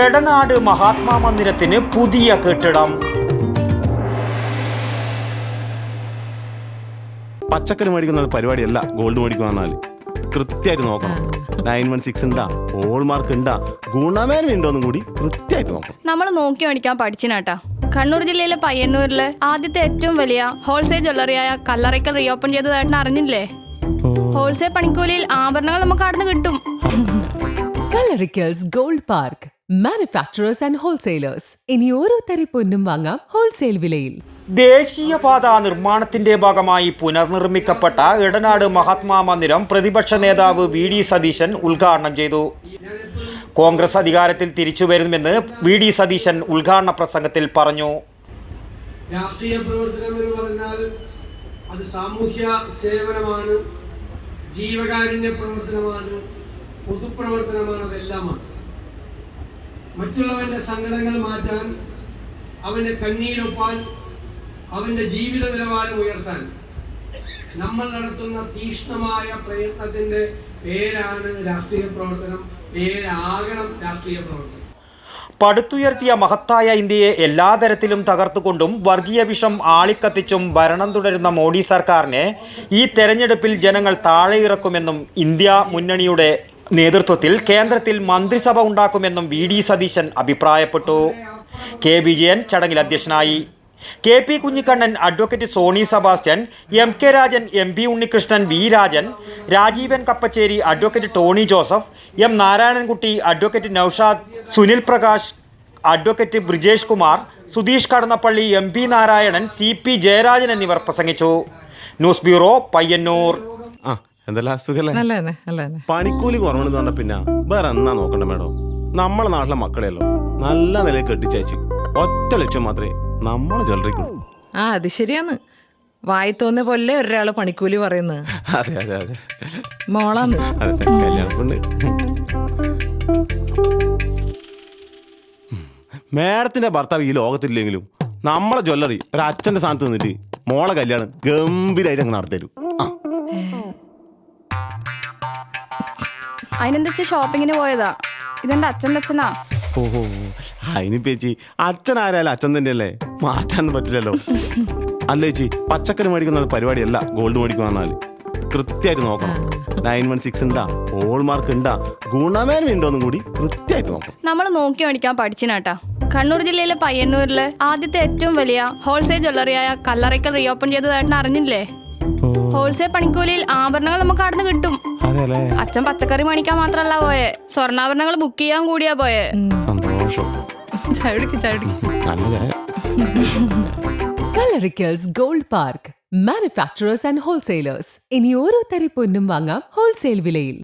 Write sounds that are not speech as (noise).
എടനാട് മഹാത്മാ മന്ദിരത്തിന് പുതിയ കെട്ടിടം. പച്ചക്കറി മേടിക്കുന്ന പരിപാടിയല്ല ഗോൾഡ് മേടിക്കുക കൃത്യമായിട്ട് നോക്കണം. നയൻ വൺ സിക്സ് ഉണ്ടാ ഹോൾമാർക്ക് ഉണ്ടാ ഗുണമേന്മ ഉണ്ടോന്നും കൂടി കൃത്യമായിട്ട് നോക്കണം. നമ്മൾ നോക്കി മേടിക്കാൻ പഠിച്ചിനാട്ടാ. കണ്ണൂർ ജില്ലയിലെ പയ്യന്നൂരിൽ ആദ്യത്തെ ഏറ്റവും വലിയ ഹോൾസെയിൽ ജ്വല്ലറിയായ കല്ലറയ്ക്കൽ റീഓപ്പൺ ചെയ്തതായിട്ട് അറിഞ്ഞില്ലേ? ഹോൾസെയിൽ പണിക്കൂലിയിൽ ആഭരണങ്ങൾ നമുക്ക് അവിടെ നിന്ന് കിട്ടും (laughs) Kallarickals gold park. Manufacturers and wholesalers ഇനി ഓരോ തരി പൊന്നും വാങ്ങാം ഹോൾസെയിൽ വിലയിൽ. ദേശീയപാത നിർമ്മാണത്തിന്റെ ഭാഗമായി പുനർനിർമ്മിക്കപ്പെട്ട ഇടനാട് മഹാത്മാ മന്ദിരം പ്രതിപക്ഷ നേതാവ് വി ഡി സതീശൻ ഉദ്ഘാടനം ചെയ്തു. കോൺഗ്രസ് അധികാരത്തിൽ തിരിച്ചു വരുമെന്ന് വി ഡി സതീശൻ ഉദ്ഘാടന പ്രസംഗത്തിൽ പറഞ്ഞു. രാഷ്ട്രീയ പ്രവർത്തനം എന്ന് പറഞ്ഞാൽ അത് സാമൂഹ്യ സേവനമാണ് ജീവകാരുണ്യ പ്രവർത്തനമാണ് പൊതുപ്രവർത്തനമാണ് അതെല്ലാമാണ്. മറ്റുള്ളവന്റെ സങ്കടങ്ങൾ മാറ്റാൻ അവന്റെ കണ്ണീരൊപ്പാൻ അവന്റെ ജീവിത നിലവാരം ഉയർത്താൻ. നമ്മൾ നടത്തുന്ന തീക്ഷ്ണമായ പ്രയത്നത്തിന്റെ പേരാണ് രാഷ്ട്രീയ പ്രവർത്തനം. പേരാകണം രാഷ്ട്രീയ പ്രവർത്തനം. പടുത്തുയർത്തിയ മഹത്തായ ഇന്ത്യയെ എല്ലാ തരത്തിലും തകർത്തുകൊണ്ടും വർഗീയ വിഷം ആളിക്കത്തിച്ചും ഭരണം തുടരുന്ന മോഡി സർക്കാരിനെ ഈ തെരഞ്ഞെടുപ്പിൽ ജനങ്ങൾ താഴെയിറക്കുമെന്നും ഇന്ത്യ മുന്നണിയുടെ നേതൃത്വത്തിൽ കേന്ദ്രത്തിൽ മന്ത്രിസഭ ഉണ്ടാക്കുമെന്നും വി ഡി സതീശൻ അഭിപ്രായപ്പെട്ടു. കെ വിജയൻ ചടങ്ങിൽ അധ്യക്ഷനായി. K P Kunhikannan advocate Soni Sebastian M K Rajan M P Unnikrishnan V Rajan Rajeevan Kappachery advocate Tony Joseph M Narayanankutty advocate Noushad Sunil Prakash advocate Brijesh Kumar Sudheesh Kadannappally M P Narayanan C P Jayarajan എന്നിവർ പ്രസംഗിച്ചു. News bureau Payyanur. എന്തെല്ലാം അസുഖല്ലേ പണിക്കൂലി കുറവെന്ന് പറഞ്ഞ പിന്നെ വേറെ എന്നാ നോക്കണ്ട മേഡം? നമ്മളെ നാട്ടിലെ മക്കളെയല്ലോ. നല്ല നിലയിൽ കെട്ടിച്ചയച്ച്. ഒറ്റ ലക്ഷ്യം മാത്രമേ നമ്മളെ ജ്വല്ലറിക്കുള്ളൂ. ആ അത് ശരിയാന്ന് വായി തോന്നിയ പോലെ ഒരാൾ പണിക്കൂലി പറയുന്നത്. അതെ അതെ അതെ. മോളാന്ന്. മേഡത്തിന്റെ ഭർത്താവ് ഈ ലോകത്തില്ലെങ്കിലും നമ്മളെ ജ്വല്ലറി ഒരു അച്ഛന്റെ സ്ഥാനത്ത് നിന്നിട്ട് മോളെ കല്യാണം ഗംഭീരമായിട്ട് അങ്ങ് നടത്തരും ആ അതിനെന്താ ഷോപ്പിങ്ങിന് പോയതാ? ഇതെന്റെ അച്ഛന്റെ അച്ഛനാ. ഓഹോ. അതിന് ചേച്ചി അച്ഛൻ ആരായാലും അച്ഛൻ തന്നെയല്ലേ? മാറ്റാനൊന്നും പറ്റില്ലല്ലോ. അല്ല ചേച്ചി പച്ചക്കറി മേടിക്കുന്ന പരിപാടിയല്ല ഗോൾഡ് മേടിക്കുക പറഞ്ഞാൽ കൃത്യമായിട്ട് നോക്കണം. നയൻ വൺ സിക്സ് ഉണ്ടാ ഹോൾമാർക്ക് ഉണ്ടാ ഗുണമേന്മ ഉണ്ടോന്നും കൂടി കൃത്യമായിട്ട് നോക്കണം. നമ്മൾ നോക്കി മേടിക്കാൻ പഠിച്ചിനാട്ടാ. കണ്ണൂർ ജില്ലയിലെ പയ്യന്നൂരിലെ ആദ്യത്തെ ഏറ്റവും വലിയ ഹോൾസെയിൽ ജ്വല്ലറിയായ കല്ലറയ്ക്കൽ റീഓപ്പൺ ചെയ്തതായിട്ട് അറിഞ്ഞില്ലേ? ഹോൾസെയിൽ പണിക്കൂലിയിൽ ആഭരണങ്ങൾ നമുക്ക് അവിടെ കിട്ടും. അതെ അല്ലേ അച്ഛൻ പച്ചക്കറി മേടിക്കാൻ മാത്രല്ല പോയെ. സ്വർണാഭരണങ്ങൾ ബുക്ക് ചെയ്യാൻ കൂടിയാ പോയെ. സന്തോഷം. നല്ല ചായ. Gold park manufacturers and wholesalers ഇനി ഓരോ തരി പൊന്നും വാങ്ങാം ഹോൾസെയിൽ വിലയിൽ.